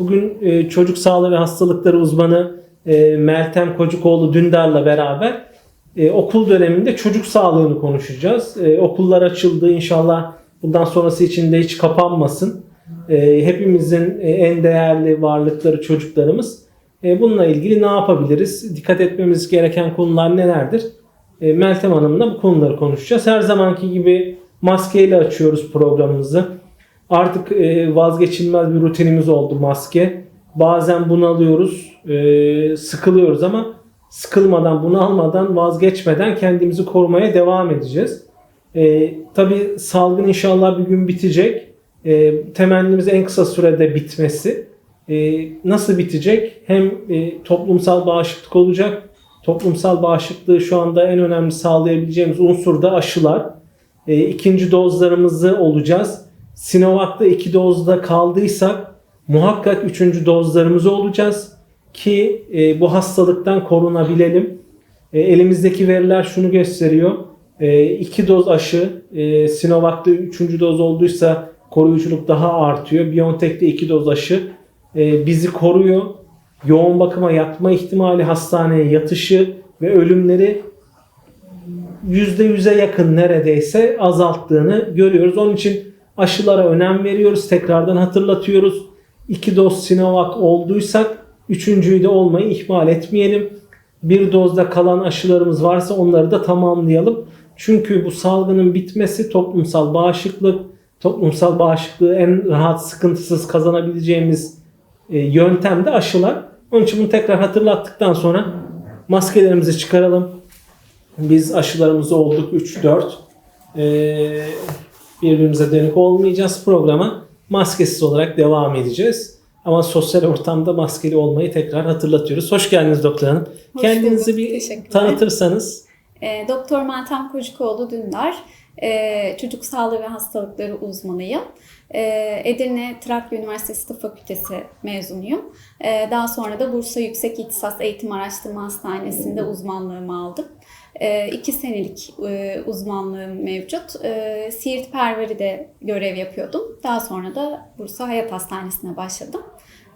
Bugün e, çocuk sağlığı ve hastalıkları uzmanı e, Meltem Kocukoğlu Dündar'la beraber e, okul döneminde çocuk sağlığını konuşacağız. E, okullar açıldı inşallah bundan sonrası için de hiç kapanmasın. E, hepimizin e, en değerli varlıkları çocuklarımız. E, bununla ilgili ne yapabiliriz? Dikkat etmemiz gereken konular nelerdir? E, Meltem Hanım'la bu konuları konuşacağız. Her zamanki gibi maskeyle açıyoruz programımızı. Artık e, vazgeçilmez bir rutinimiz oldu maske. Bazen bunalıyoruz, e, sıkılıyoruz ama sıkılmadan, bunalmadan, vazgeçmeden kendimizi korumaya devam edeceğiz. E, tabii salgın inşallah bir gün bitecek. E, temennimiz en kısa sürede bitmesi. E, nasıl bitecek? Hem e, toplumsal bağışıklık olacak. Toplumsal bağışıklığı şu anda en önemli sağlayabileceğimiz unsur da aşılar. E, ikinci dozlarımızı olacağız. Sinovac'ta iki dozda kaldıysak muhakkak üçüncü dozlarımızı olacağız ki e, bu hastalıktan korunabilelim. E, elimizdeki veriler şunu gösteriyor. E, iki doz aşı e, Sinovac'ta üçüncü doz olduysa koruyuculuk daha artıyor. BioNTech'te iki doz aşı e, bizi koruyor. Yoğun bakıma yatma ihtimali, hastaneye yatışı ve ölümleri %100'e yakın neredeyse azalttığını görüyoruz. Onun için aşılara önem veriyoruz. Tekrardan hatırlatıyoruz. İki doz Sinovac olduysak üçüncüyü de olmayı ihmal etmeyelim. Bir dozda kalan aşılarımız varsa onları da tamamlayalım. Çünkü bu salgının bitmesi toplumsal bağışıklık, toplumsal bağışıklığı en rahat sıkıntısız kazanabileceğimiz e, yöntem de aşılar. Onun için bunu tekrar hatırlattıktan sonra maskelerimizi çıkaralım. Biz aşılarımız olduk 3-4. Ee, birbirimize dönük olmayacağız. Programa maskesiz olarak devam edeceğiz. Ama sosyal ortamda maskeli olmayı tekrar hatırlatıyoruz. Hoş geldiniz doktor hanım. Hoş Kendinizi bulduk, bir tanıtırsanız. E, Doktor Meltem Kocukoğlu Dündar, e, çocuk sağlığı ve hastalıkları uzmanıyım. E, Edirne Trakya Üniversitesi Tıp Fakültesi mezunuyum. E, daha sonra da Bursa Yüksek İhtisas Eğitim Araştırma Hastanesi'nde uzmanlığımı aldım. E, iki senelik e, uzmanlığım mevcut. E, Siirt Perveri'de görev yapıyordum. Daha sonra da Bursa Hayat Hastanesi'ne başladım.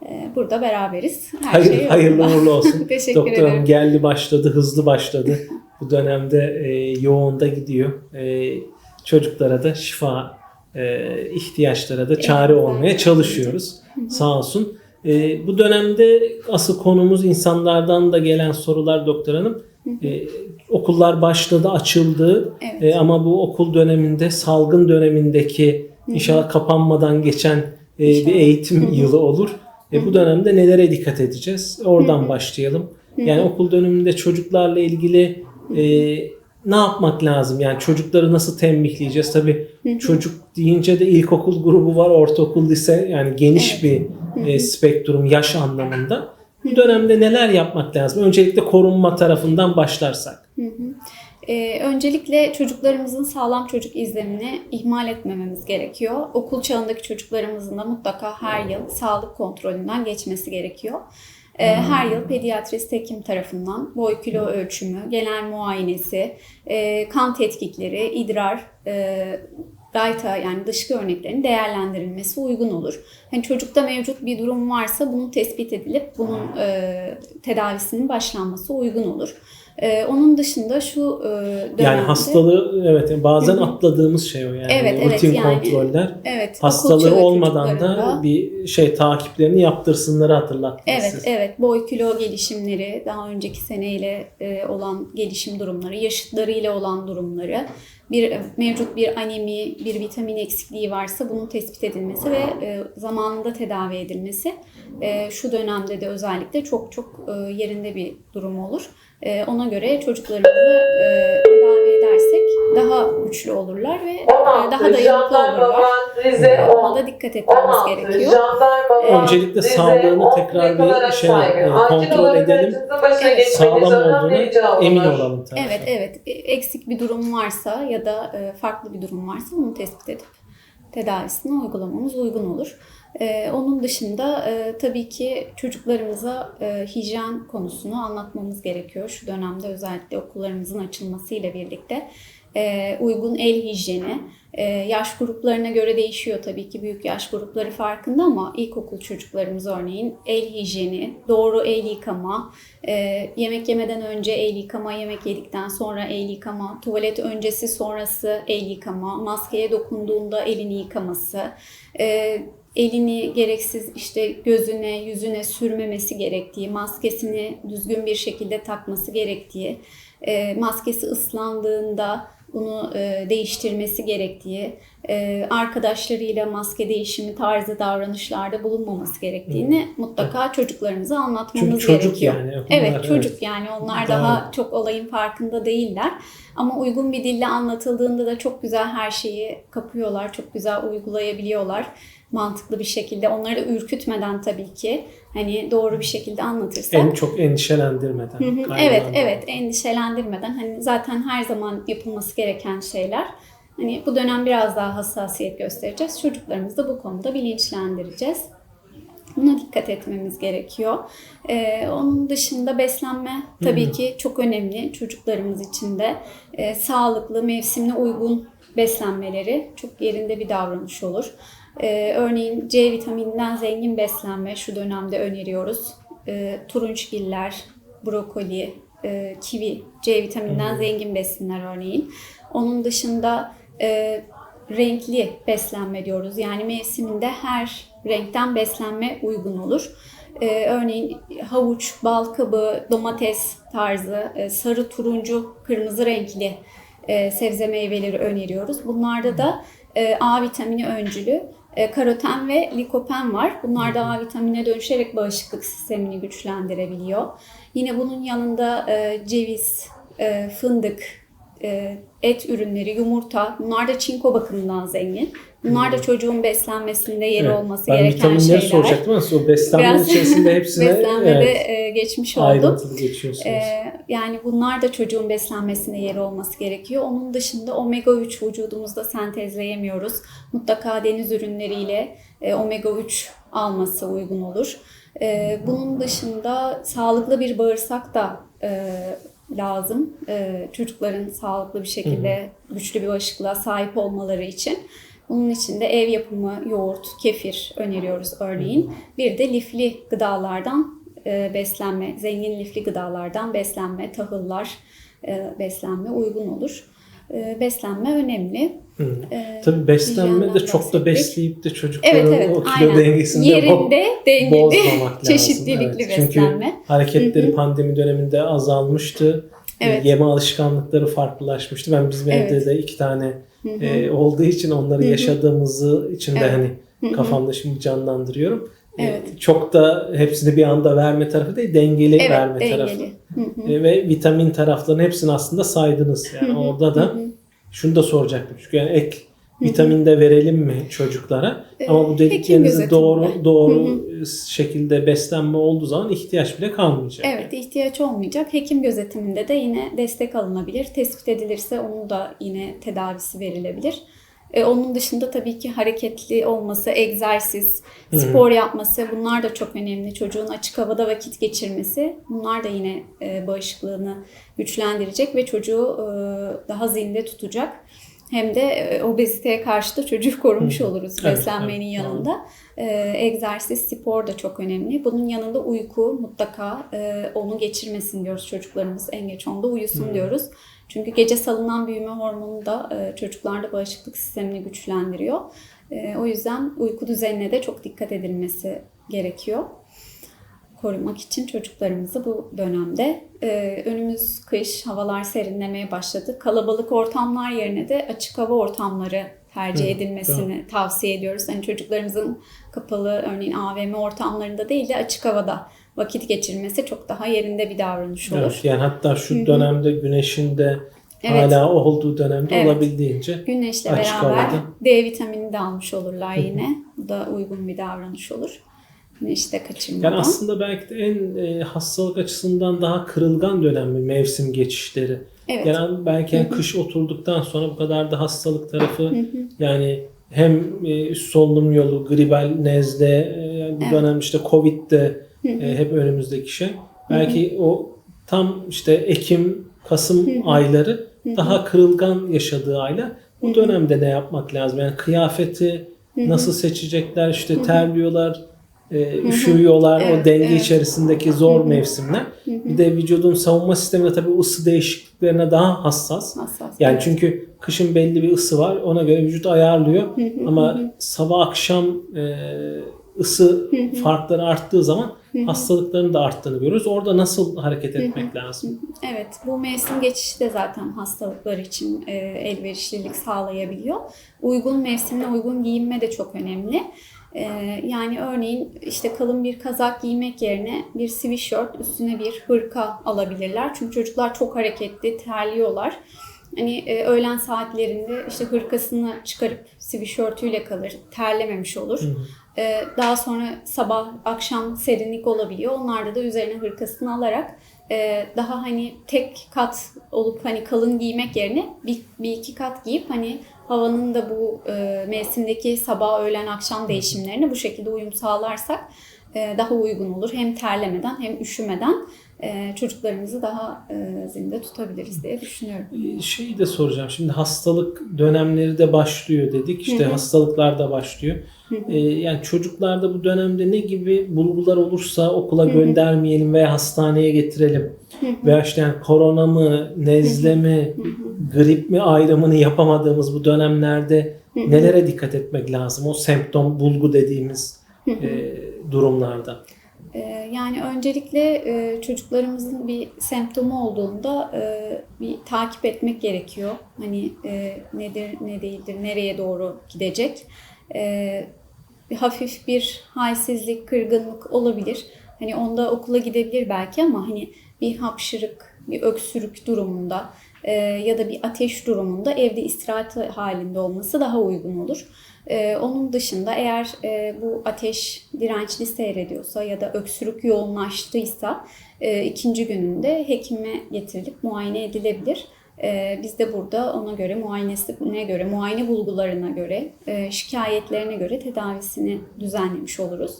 E, burada beraberiz. Her Hayır, şey hayırlı uğurlu olsun. Teşekkür Doktor ederim. geldi başladı, hızlı başladı. Bu dönemde e, yoğunda gidiyor. E, çocuklara da şifa e, ihtiyaçlara da çare Evet, olmaya evet. çalışıyoruz. Sağ olsun. E, bu dönemde asıl konumuz insanlardan da gelen sorular doktor hanım. E, okullar başladı, açıldı. Evet. E, ama bu okul döneminde, salgın dönemindeki inşallah kapanmadan geçen e, bir İnşallah. eğitim yılı olur. E, bu dönemde nelere dikkat edeceğiz? Oradan başlayalım. Yani okul döneminde çocuklarla ilgili e, ne yapmak lazım? Yani çocukları nasıl tembihleyeceğiz? Tabii çocuk deyince de ilkokul grubu var, ortaokul, lise yani geniş bir e, spektrum yaş anlamında. Bu dönemde neler yapmak lazım? Öncelikle korunma tarafından başlarsak. Hı hı. Ee, öncelikle çocuklarımızın sağlam çocuk izlemini ihmal etmememiz gerekiyor. Okul çağındaki çocuklarımızın da mutlaka her yıl sağlık kontrolünden geçmesi gerekiyor. Ee, her yıl pediatrist hekim tarafından boy kilo ölçümü, genel muayenesi, e, kan tetkikleri, idrar, e, gayta yani dışkı örneklerinin değerlendirilmesi uygun olur. Hani çocukta mevcut bir durum varsa bunun tespit edilip bunun e, tedavisinin başlanması uygun olur. E, onun dışında şu e, dönemde... Yani hastalığı evet bazen Hı hı. atladığımız şey o yani Evet, evet, rutin yani- kontroller. Evet, Hastalığı olmadan da bir şey takiplerini yaptırsınları hatırlattınız Evet, evet. Boy kilo gelişimleri, daha önceki seneyle e, olan gelişim durumları, yaşıtlarıyla olan durumları, bir mevcut bir anemi, bir vitamin eksikliği varsa bunun tespit edilmesi ve e, zamanında tedavi edilmesi e, şu dönemde de özellikle çok çok e, yerinde bir durum olur. E, ona göre çocuklarımızı e, tedavi edersek daha güçlü olurlar ve e, daha 16 dayanıklı jandarma olurlar. Rize Ona 10. da dikkat etmemiz 16 gerekiyor. jandarma var Öncelikle Rize sağlığını 10. tekrar bir şey, e, kontrol edelim. Evet. Sağlam icabı emin olalım tabii. Evet evet E, eksik bir durum varsa ya da e, farklı bir durum varsa bunu tespit edip tedavisini uygulamamız uygun olur. E, onun dışında e, tabii ki çocuklarımıza e, hijyen konusunu anlatmamız gerekiyor. Şu dönemde özellikle okullarımızın açılmasıyla birlikte e, uygun el hijyeni, e, yaş gruplarına göre değişiyor tabii ki büyük yaş grupları farkında ama ilkokul çocuklarımız örneğin el hijyeni, doğru el yıkama, e, yemek yemeden önce el yıkama, yemek yedikten sonra el yıkama, tuvalet öncesi sonrası el yıkama, maskeye dokunduğunda elini yıkaması, e, elini gereksiz işte gözüne, yüzüne sürmemesi gerektiği, maskesini düzgün bir şekilde takması gerektiği, e, maskesi ıslandığında bunu e, değiştirmesi gerektiği, e, arkadaşlarıyla maske değişimi tarzı davranışlarda bulunmaması gerektiğini mutlaka çocuklarımıza anlatmamız Çünkü çocuk gerekiyor. yani. Bunlar, Evet çocuk yani onlar Daha- daha çok olayın farkında değiller. Ama uygun bir dille anlatıldığında da çok güzel her şeyi kapıyorlar, çok güzel uygulayabiliyorlar mantıklı bir şekilde. Onları da ürkütmeden tabii ki hani doğru bir şekilde anlatırsak. En çok endişelendirmeden. Hı hı, Evet, evet endişelendirmeden hani zaten her zaman yapılması gereken şeyler. Hani bu dönem biraz daha hassasiyet göstereceğiz. Çocuklarımızı da bu konuda bilinçlendireceğiz. Buna dikkat etmemiz gerekiyor. Ee, onun dışında beslenme tabii ki çok önemli çocuklarımız için de. Ee, sağlıklı, mevsimine uygun beslenmeleri çok yerinde bir davranış olur. Ee, örneğin C vitamininden zengin beslenme şu dönemde öneriyoruz. Ee, turunçgiller, brokoli, e, kivi, C vitamininden zengin besinler örneğin. Onun dışında e, renkli beslenme diyoruz. Yani mevsiminde her renkten beslenme uygun olur. Ee, örneğin havuç, bal kabağı, domates tarzı, e, sarı, turuncu, kırmızı renkli e, sebze meyveleri öneriyoruz. Bunlarda da e, A vitamini öncülü karoten ve likopen var. Bunlar da A vitamine dönüşerek bağışıklık sistemini güçlendirebiliyor. Yine bunun yanında e, ceviz, e, fındık, e, et ürünleri, yumurta bunlar da çinko bakımından zengin. Bunlar da çocuğun beslenmesinde yeri Evet, olması ben gereken vitaminleri şeyler. soracaktım ama o beslenme Biraz içerisinde hepsine beslenmede evet, e, geçmiş oldum. Ee, yani bunlar da çocuğun beslenmesine yeri olması gerekiyor. Onun dışında omega 3 vücudumuzda sentezleyemiyoruz. Mutlaka deniz ürünleriyle e, omega 3 alması uygun olur. Ee, bunun dışında sağlıklı bir bağırsak da e, lazım. E, çocukların sağlıklı bir şekilde güçlü bir bağışıklığa sahip olmaları için. Bunun için de ev yapımı yoğurt, kefir öneriyoruz örneğin. Bir de lifli gıdalardan e, beslenme, zengin lifli gıdalardan beslenme, tahıllar e, beslenme uygun olur. E, beslenme önemli. Hı. E, Tabii beslenme de çok da besleyip de çocukların Evet evet o kilo aynen. dengesinde bo- Yerinde dengeli bozmamak lazım. çeşitlilikli Evet, Çünkü beslenme. hareketleri pandemi döneminde azalmıştı. Evet. Yeme alışkanlıkları farklılaşmıştı. Ben bizim Evet. evde de iki tane e, olduğu için onları Hı hı. yaşadığımızı içinde Evet. hani kafamda şimdi canlandırıyorum. E, Evet. Çok da hepsini bir anda verme tarafı değil, dengeli Evet verme tarafı. dengeli. Hı hı. E, ve vitamin taraflarının hepsini aslında saydınız. Yani Hı hı. orada da Hı hı. şunu da soracaktım. Çünkü yani ek vitamin de verelim mi çocuklara? Ee, Ama bu hekim dedikleriniz gözetiminde. doğru doğru Hı şekilde beslenme olduğu zaman ihtiyaç bile kalmayacak. Evet ihtiyaç olmayacak. Hekim gözetiminde de yine destek alınabilir. Tespit edilirse onun da yine tedavisi verilebilir. Ee, onun dışında tabii ki hareketli olması, egzersiz, Hı hı. spor yapması bunlar da çok önemli. Çocuğun açık havada vakit geçirmesi bunlar da yine e, bağışıklığını güçlendirecek ve çocuğu e, daha zinde tutacak. Hem de e, obeziteye karşı da çocuğu korumuş oluruz Evet, beslenmenin evet, yanında. E, egzersiz, spor da çok önemli. Bunun yanında uyku mutlaka e, onu geçirmesin diyoruz çocuklarımız. En geç onda uyusun Hı. diyoruz. Çünkü gece salınan büyüme hormonu da e, çocuklarda bağışıklık sistemini güçlendiriyor. E, o yüzden uyku düzenine de çok dikkat edilmesi gerekiyor. Korumak için çocuklarımızı bu dönemde. E, önümüz kış, havalar serinlemeye başladı. Kalabalık ortamlar yerine de açık hava ortamları tercih edilmesini tavsiye ediyoruz. Hani çocuklarımızın kapalı örneğin AVM ortamlarında değil de açık havada vakit geçirmesi çok daha yerinde bir davranış olur. Evet, yani hatta şu dönemde güneşin de Evet. hala olduğu dönemde Evet. olabildiğince Güneşle beraber havada. D vitamini de almış olurlar yine. Bu da uygun bir davranış olur. De kaçırmadan. yani aslında belki de en e, hastalık açısından daha kırılgan dönem bir mevsim geçişleri. evet. Yani belki yani kış oturduktan sonra bu kadar da hastalık tarafı yani hem e, üst solunum yolu, gribal, nezle, e, bu Evet. dönem işte Covid de Hı hı. e, hep önümüzdeki şey. Belki o tam işte Ekim, Kasım ayları daha kırılgan yaşadığı aile bu dönemde ne yapmak lazım? Yani kıyafeti nasıl seçecekler? İşte terliyorlar, e, üşüyorlar. o Evet, denge evet. içerisindeki zor mevsimler. Bir de vücudun savunma sistemi de tabii ısı değişikliklerine daha hassas. Hassas. Yani Evet. çünkü kışın belli bir ısı var. Ona göre vücut ayarlıyor. Ama sabah akşam e, ısı farkları arttığı zaman hastalıkların da arttığını görüyoruz. Orada nasıl hareket etmek lazım? Evet, bu mevsim geçişi de zaten hastalıklar için e, elverişlilik sağlayabiliyor. Uygun mevsimine uygun giyinme de çok önemli. E, yani örneğin işte kalın bir kazak giymek yerine bir sweatshirt üstüne bir hırka alabilirler. Çünkü çocuklar çok hareketli, terliyorlar. Hani e, öğlen saatlerinde işte hırkasını çıkarıp sweatshirtüyle kalır, terlememiş olur. E, daha sonra sabah, akşam serinlik olabiliyor. Onlarda da üzerine hırkasını alarak e, daha hani tek kat olup hani kalın giymek yerine bir, bir iki kat giyip hani havanın da bu e, mevsimdeki sabah, öğlen, akşam değişimlerine bu şekilde uyum sağlarsak e, daha uygun olur. Hem terlemeden hem üşümeden çocuklarımızı daha e, zinde tutabiliriz diye düşünüyorum. Ee, Şeyi de soracağım. Şimdi hastalık dönemleri de başlıyor dedik. İşte hastalıklar da başlıyor. Ee, yani çocuklarda bu dönemde ne gibi bulgular olursa okula göndermeyelim veya hastaneye getirelim. Veya işte yani korona mı, nezle mi, grip mi ayrımını yapamadığımız bu dönemlerde nelere dikkat etmek lazım? O semptom, bulgu dediğimiz e, durumlarda. Ee, Yani öncelikle e, çocuklarımızın bir semptomu olduğunda e, bir takip etmek gerekiyor. Hani e, nedir, ne değildir, nereye doğru gidecek. Bir hafif bir halsizlik, kırgınlık olabilir. Hani onda okula gidebilir belki ama hani bir hapşırık, bir öksürük durumunda e, ya da bir ateş durumunda evde istirahat halinde olması daha uygun olur. Ee, onun dışında eğer e, bu ateş dirençli seyrediyorsa ya da öksürük yoğunlaştıysa e, ikinci gününde hekime getirilip muayene edilebilir. E, biz de burada ona göre muayenesine göre, muayene bulgularına göre, e, şikayetlerine göre tedavisini düzenlemiş oluruz.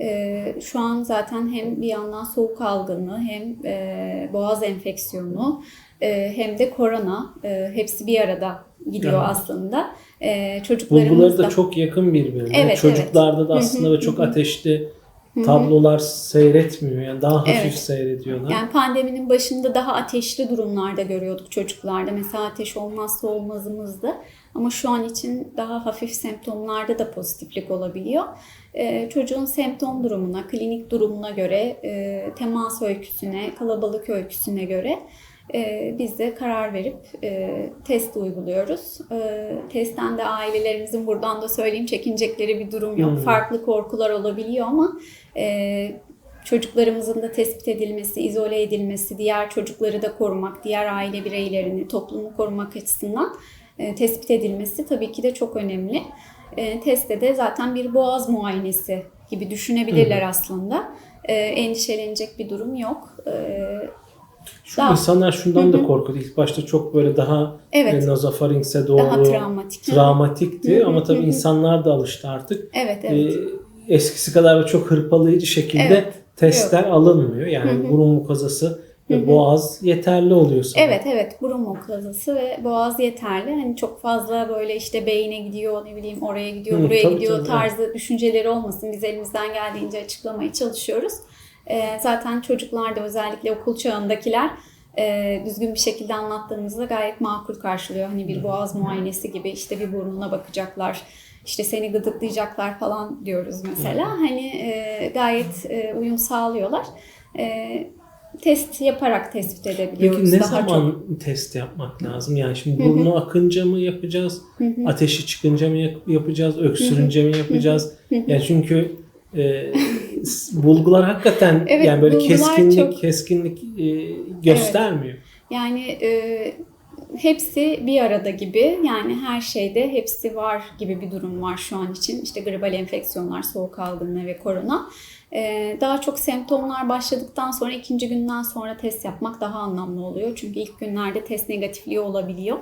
E, şu an zaten hem bir yandan soğuk algınlığı hem e, boğaz enfeksiyonu e, hem de korona e, hepsi bir arada gidiyor Evet. aslında. E, Bulguları da da- çok yakın birbirine. Evet, Çocuklarda da evet. aslında Hı hı, böyle çok hı ateşli tablolar seyretmiyor. Yani daha hafif Evet. seyrediyorlar. Yani pandeminin başında daha ateşli durumlarda görüyorduk çocuklarda. Mesela ateş olmazsa olmazımızdı. Ama şu an için daha hafif semptomlarda da pozitiflik olabiliyor. Ee, çocuğun semptom durumuna, klinik durumuna göre, e, temas öyküsüne, kalabalık öyküsüne göre e, biz de karar verip e, test uyguluyoruz. E, testten de ailelerimizin buradan da söyleyeyim çekinecekleri bir durum yok. Hmm. Farklı korkular olabiliyor ama e, çocuklarımızın da tespit edilmesi, izole edilmesi, diğer çocukları da korumak, diğer aile bireylerini, toplumu korumak açısından e, tespit edilmesi tabii ki de çok önemli. E, testte de zaten bir boğaz muayenesi gibi düşünebilirler aslında. E, endişelenecek bir durum yok. E, Şu Daha- insanlar şundan da korkuyor. İlk başta çok böyle daha Evet. e, nazofaringse doğru daha travmatik. travmatikti Hı hı, ama tabii hı hı. insanlar da alıştı artık. Evet, evet. Ee, eskisi kadar çok hırpalayıcı şekilde Evet. testler alınmıyor. Yani Hı hı. burun mukozası ve boğaz yeterli oluyor sana. Evet evet burun mukozası ve boğaz yeterli. Hani çok fazla böyle işte beyine gidiyor ne bileyim oraya gidiyor Hı, buraya tabii, gidiyor tabii, tarzı düşünceleri olmasın. Biz elimizden geldiğince açıklamaya çalışıyoruz. Ee, zaten çocuklar da özellikle okul çağındakiler e, düzgün bir şekilde anlattığımızda gayet makul karşılıyor. Hani bir boğaz muayenesi gibi işte bir burnuna bakacaklar. işte seni gıdıklayacaklar falan diyoruz mesela. Hani e, gayet e, uyum sağlıyorlar. E, test yaparak tespit edebiliyoruz. Peki ne daha zaman çok. test yapmak lazım? Yani şimdi burnu akınca mı yapacağız? Ateşi çıkınca mı yap- yapacağız? Öksürünce mi yapacağız? Yani çünkü e, bulgular hakikaten Evet, yani böyle keskinlik çok- keskinlik e, göstermiyor. Yani e, hepsi bir arada gibi yani her şeyde hepsi var gibi bir durum var şu an için. İşte gribal enfeksiyonlar, soğuk algınlığı ve korona. E, daha çok semptomlar başladıktan sonra ikinci günden sonra test yapmak daha anlamlı oluyor. Çünkü ilk günlerde test negatifliği olabiliyor.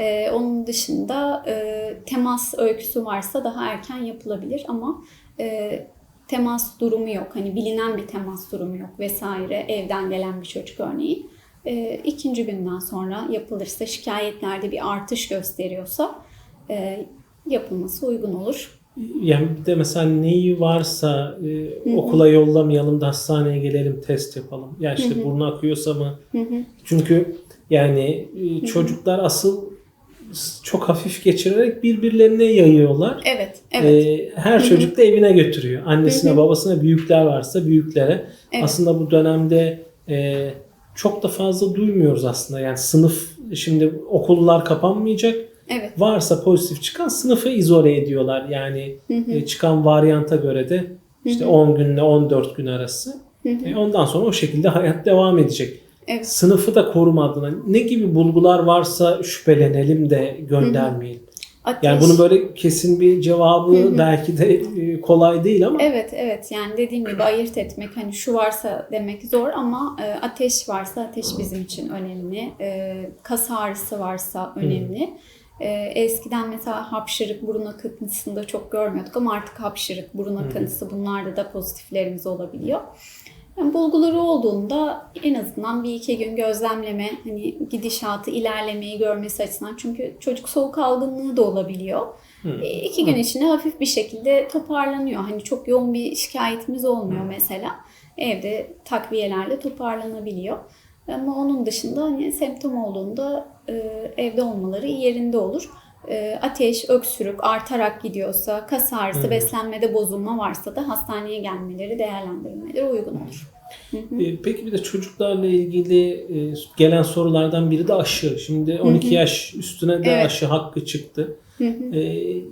E, onun dışında e, temas öyküsü varsa daha erken yapılabilir ama e, temas durumu yok. Hani bilinen bir temas durumu yok vesaire. Evden gelen bir çocuk örneğin. E, ikinci günden sonra yapılırsa şikayetlerde bir artış gösteriyorsa e, yapılması uygun olur. Yani bir de mesela neyi varsa e, okula yollamayalım da hastaneye gelelim test yapalım. Ya işte burnu akıyorsa mı? Çünkü yani e, çocuklar asıl çok hafif geçirerek birbirlerine yayıyorlar. Evet, evet. E, her çocuk da evine götürüyor. Annesine, babasına, büyükler varsa büyüklere. Evet. Aslında bu dönemde e, çok da fazla duymuyoruz aslında. Yani sınıf şimdi okullar kapanmayacak. Evet. Varsa pozitif çıkan sınıfı izole ediyorlar. Yani e, çıkan varyanta göre de işte 10 günle 14 gün arası. E, ondan sonra o şekilde hayat devam edecek. Evet. Sınıfı da koruma adına ne gibi bulgular varsa şüphelenelim de göndermeyelim. Ateş. Yani bunun böyle kesin bir cevabı belki de e, kolay değil ama Evet evet yani dediğim gibi ayırt etmek hani şu varsa demek zor ama e, ateş varsa ateş bizim için önemli. E, kas ağrısı varsa önemli. E, eskiden mesela hapşırık, burun akıntısında çok görmüyorduk ama artık hapşırık, burun akıntısı bunlarda da pozitiflerimiz olabiliyor. Yani bulguları olduğunda en azından bir iki gün gözlemleme, hani gidişatı, ilerlemeyi görmesi açısından. Çünkü çocuk soğuk algınlığı da olabiliyor. E, iki gün içinde hafif bir şekilde toparlanıyor. Hani çok yoğun bir şikayetimiz olmuyor mesela. Evde takviyelerle toparlanabiliyor. Ama onun dışında hani semptom olduğunda e, evde olmaları yerinde olur. E, ateş, öksürük artarak gidiyorsa, kas ağrısı, beslenmede bozulma varsa da hastaneye gelmeleri, değerlendirilmeleri uygun olur. E, Peki bir de çocuklarla ilgili e, gelen sorulardan biri de aşı. Şimdi 12 yaş üstüne de Evet. aşı hakkı çıktı. E,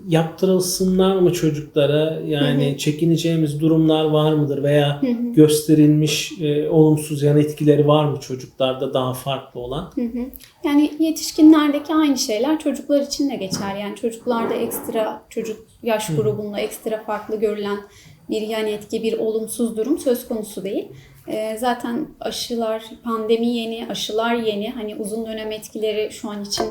yaptırılsınlar mı çocuklara? Yani çekineceğimiz durumlar var mıdır veya gösterilmiş e, olumsuz yan etkileri var mı çocuklarda daha farklı olan? Hı hı. Yani yetişkinlerdeki aynı şeyler çocuklar için de geçer. Yani çocuklarda ekstra çocuk yaş grubunda ekstra farklı görülen bir yan etki, bir olumsuz durum söz konusu değil. Ee, zaten aşılar, pandemi yeni, aşılar yeni. Hani uzun dönem etkileri şu an için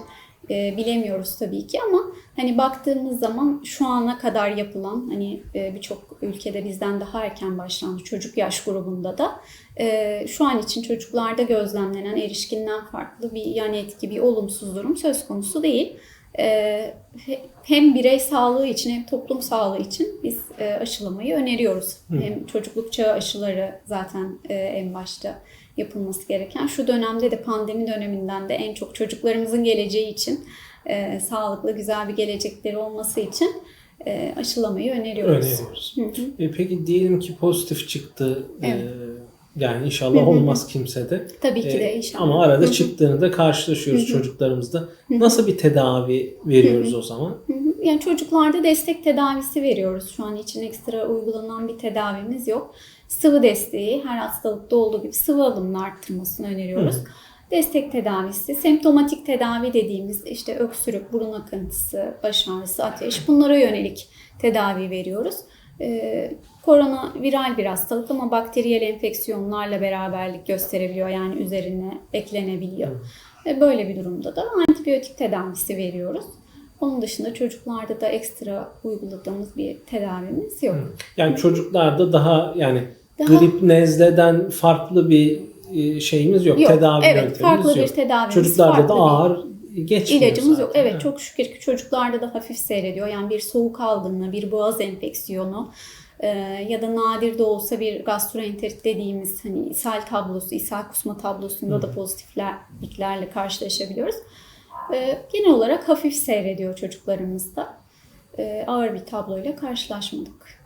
e, bilemiyoruz tabii ki ama hani baktığımız zaman şu ana kadar yapılan hani e, birçok ülkede bizden daha erken başlandı çocuk yaş grubunda da e, şu an için çocuklarda gözlemlenen erişkinden farklı bir yan etki, bir olumsuz durum söz konusu değil. E, he- hem birey sağlığı için hem toplum sağlığı için biz e, aşılamayı öneriyoruz. Hem çocukluk çağı aşıları zaten e, en başta yapılması gereken. Şu dönemde de pandemi döneminden de en çok çocuklarımızın geleceği için e, sağlıklı güzel bir gelecekleri olması için e, aşılamayı öneriyoruz. Öneriyoruz. Hı hı. E, peki diyelim ki pozitif çıktı. E, Evet. Yani inşallah olmaz kimsede. Tabii ki de inşallah. Ama arada çıktığını da karşılaşıyoruz çocuklarımızda. Nasıl bir tedavi veriyoruz o zaman? Yani çocuklarda destek tedavisi veriyoruz. Şu an için ekstra uygulanan bir tedavimiz yok. Sıvı desteği her hastalıkta olduğu gibi sıvı alımını arttırmasını öneriyoruz. Destek tedavisi, semptomatik tedavi dediğimiz işte öksürük, burun akıntısı, baş ağrısı, ateş bunlara yönelik tedavi veriyoruz. Ee, korona viral bir hastalık ama bakteriyel enfeksiyonlarla beraberlik gösterebiliyor. Yani üzerine eklenebiliyor. Ve böyle bir durumda da antibiyotik tedavisi veriyoruz. Onun dışında çocuklarda da ekstra uyguladığımız bir tedavimiz yok. Yani çocuklarda daha yani Daha- grip nezleden farklı bir e, şeyimiz yok. Yok, Tedavi evet, farklı bir yok. tedavimiz, Çocuklarda farklı da bir ağır geçmiyor İlacımız yok. zaten. Evet çok şükür ki çocuklarda da hafif seyrediyor. Yani bir soğuk algınlığı, bir boğaz enfeksiyonu e, ya da nadir de olsa bir gastroenterit dediğimiz hani ishal tablosu, ishal kusma tablosunda da pozitifliklerle karşılaşabiliyoruz. E, genel olarak hafif seyrediyor çocuklarımızda. E, ağır bir tabloyla karşılaşmadık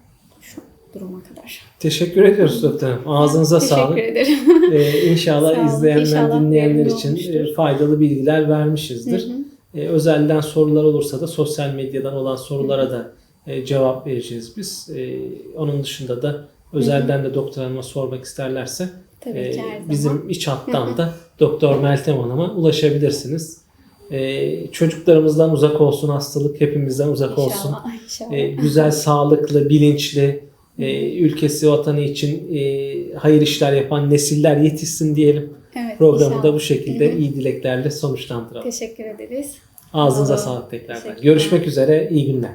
duruma kadar. Teşekkür ediyoruz hanım. Ağzınıza Teşekkür sağlık. ederim. Ee, inşallah izleyenler, İnşallah dinleyenler için olmuştur. e, faydalı bilgiler vermişizdir. Hı hı. Ee, özelden sorular olursa da sosyal medyadan olan sorulara da e, cevap vereceğiz biz. E, onun dışında da özelden de doktor hanıma sormak isterlerse Tabii e, ki her zaman. bizim iç hattan da doktor Meltem Hanım'a ulaşabilirsiniz. E, çocuklarımızdan uzak olsun hastalık, hepimizden uzak olsun. İnşallah. inşallah. E, güzel, sağlıklı, bilinçli, e, ülkesi, vatanı için e, hayır işler yapan nesiller yetişsin diyelim. evet, Programı da inşallah. bu şekilde iyi dileklerle sonuçlandıralı. Teşekkür ederiz. Ağzınıza sağlık tekrardan. Görüşmek üzere, iyi günler.